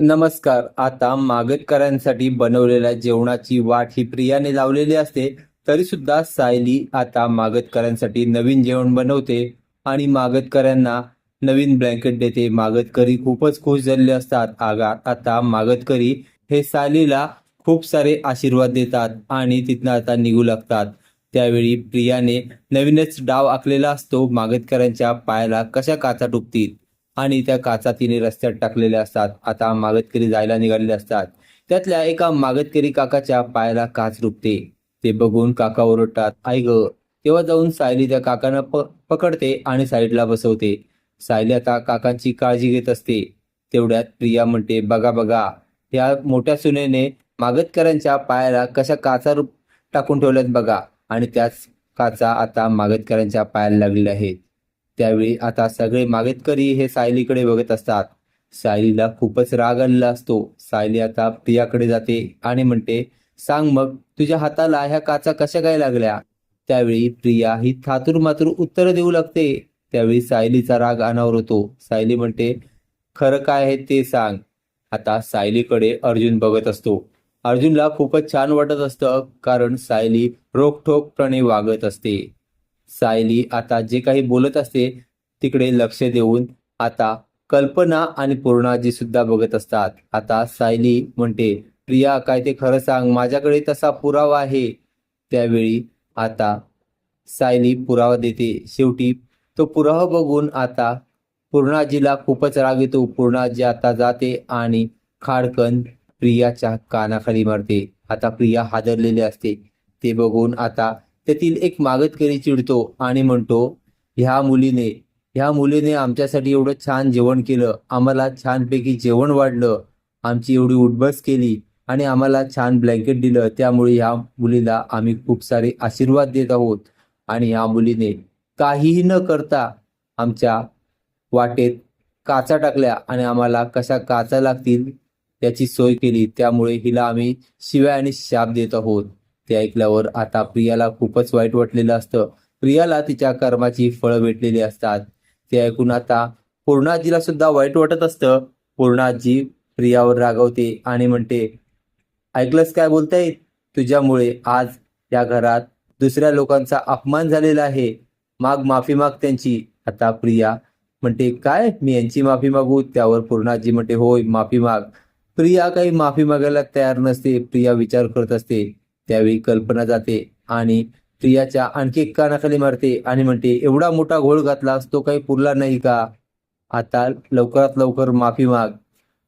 नमस्कार. आता मागतकरांसाठी बनवलेल्या जेवणाची वाट ही प्रियाने लावलेली असते तरी सुद्धा सायली आता मागतकरांसाठी नवीन जेवण बनवते आणि मागतकरांना नवीन ब्लँकेट देते. मागतकरी खूपच खुश झालेले असतात. आगा आता मागतकरी हे सायलीला खूप सारे आशीर्वाद देतात आणि तिथनं आता निघू लागतात. त्यावेळी प्रियाने नवीनच डाव आखलेला असतो. मागतकरांच्या पायाला कशा काचा टुकतील? आणि त्या काचा तिने रस्त्यात टाकलेल्या असतात. आता मागतकरी जायला निघालेले असतात. त्यातल्या एका मागतकरी काकाच्या पायाला काच रुपते. ते बघून काका ओरडतात आई ग. तेव्हा जाऊन सायली त्या काकांना प पकडते आणि साईडला बसवते. सायली आता काकांची काळजी घेत असते. तेवढ्यात प्रिया म्हणते बघा बघा या मोठ्या सुनेने मागतकरांच्या पायाला कशा काचा रूप टाकून ठेवल्यात बघा. आणि त्याच काचा आता मागतकरांच्या पायाला लागलेल्या आहेत. त्यावेळी आता सगळे मागेतकरी हे सायलीकडे बघत असतात. सायलीला खूपच राग आलेला असतो. सायली आता प्रियाकडे जाते आणि म्हणते सांग मग तुझ्या हाताला ह्या काचा कशा काय लागल्या? त्यावेळी प्रिया ही थातूर मातूर उत्तर देऊ लागते. त्यावेळी सायलीचा राग अनावर होतो. सायली म्हणते खरं काय आहे ते सांग. आता सायलीकडे अर्जुन बघत असतो. अर्जुनला खूपच छान वाटत असतं कारण सायली रोखठोकपणे वागत असते. सायली आता जे काही बोलत असते तिकडे लक्ष देऊन आता कल्पना आणि पूर्णाजी सुद्धा बघत असतात. आता सायली म्हणते प्रिया काय ते खरं सांग माझ्याकडे तसा पुरावा आहे. त्यावेळी आता सायली पुरावा देते. शेवटी तो पुरावा बघून आता पूर्णाजीला खूपच राग येतो. पूर्णाजी आता जाते आणि खाडकन प्रियाच्या कानाखाली मारते. आता प्रिया हादरलेली असते. ते बघून आता त्यातील एक मागतकरी चिडतो आणि म्हणतो ह्या मुलीने ह्या मुलीने आमच्यासाठी एवढं छान जेवण केलं. आम्हाला छानपैकी जेवण वाढलं. आमची एवढी उठबस केली आणि आम्हाला छान ब्लँकेट दिलं. त्यामुळे ह्या मुलीला आम्ही खूप सारे आशीर्वाद देत आहोत. आणि ह्या मुलीने काहीही न करता आमच्या वाटेत काचा टाकल्या आणि आम्हाला कशा काचा लागतील त्याची सोय केली. त्यामुळे हिला आम्ही शिव्या आणि शाप देत आहोत. ते ऐकल्यावर आता प्रियाला खूपच वाईट वाटलेलं असतं. प्रियाला तिच्या कर्माची फळं भेटलेली असतात. ते ऐकून आता पूर्णाजीला सुद्धा वाईट वाटत असतं. पूर्णाजी प्रियावर रागवते आणि म्हणते ऐकलंस काय बोलताय? तुझ्यामुळे आज या घरात दुसऱ्या लोकांचा अपमान झालेला आहे. माग माफी माग त्यांची आता प्रिया म्हणते काय? मी यांची माफी मागू? त्यावर पूर्णाजी म्हणते होय माफी माग. प्रिया काही माफी मागायला तयार नसते. प्रिया विचार करत असते. त्यावेळी कल्पना जाते आणि प्रियाच्या आणखी एक कानाखाली मारते आणि म्हणते एवढा मोठा घोळ घातलास तो काही पुरला नाही का? आता लवकरात लवकर माफी माग.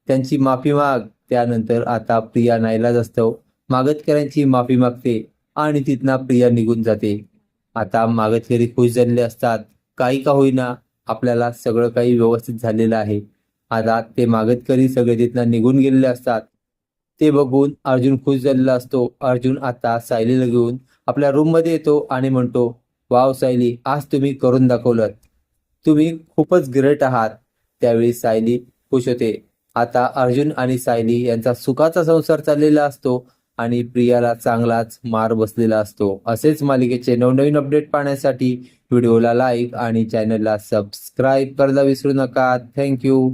त्यांची माफी माग. त्यानंतर आता प्रिया नाईलाज असतो. मागतकऱ्यांची माफी मागते आणि तिथनं प्रिया निघून जाते. आता मागतकरी खुश झालेले असतात. काही का होईना. आपल्याला सगळं काही व्यवस्थित झालेलं आहे. आता ते मागतकरी सगळे तिथनं निघून गेलेले असतात. ते बघून अर्जुन खुश झालेला असतो. अर्जुन आता सायलीला घेऊन आपल्या रूममध्ये येतो आणि म्हणतो वाव सायली आज तुम्ही करून दाखवलं तुम्ही खूपच ग्रेट आहात. त्यावेळी सायली खुश होते. आता अर्जुन आणि सायली यांचा सुखाचा संसार चाललेला असतो आणि प्रियाला चांगलाच मार बसलेला असतो. असेच मालिकेचे नवनवीन अपडेट पाहण्यासाठी व्हिडिओला लाईक आणि चॅनलला सबस्क्राईब करायला विसरू नका. थँक्यू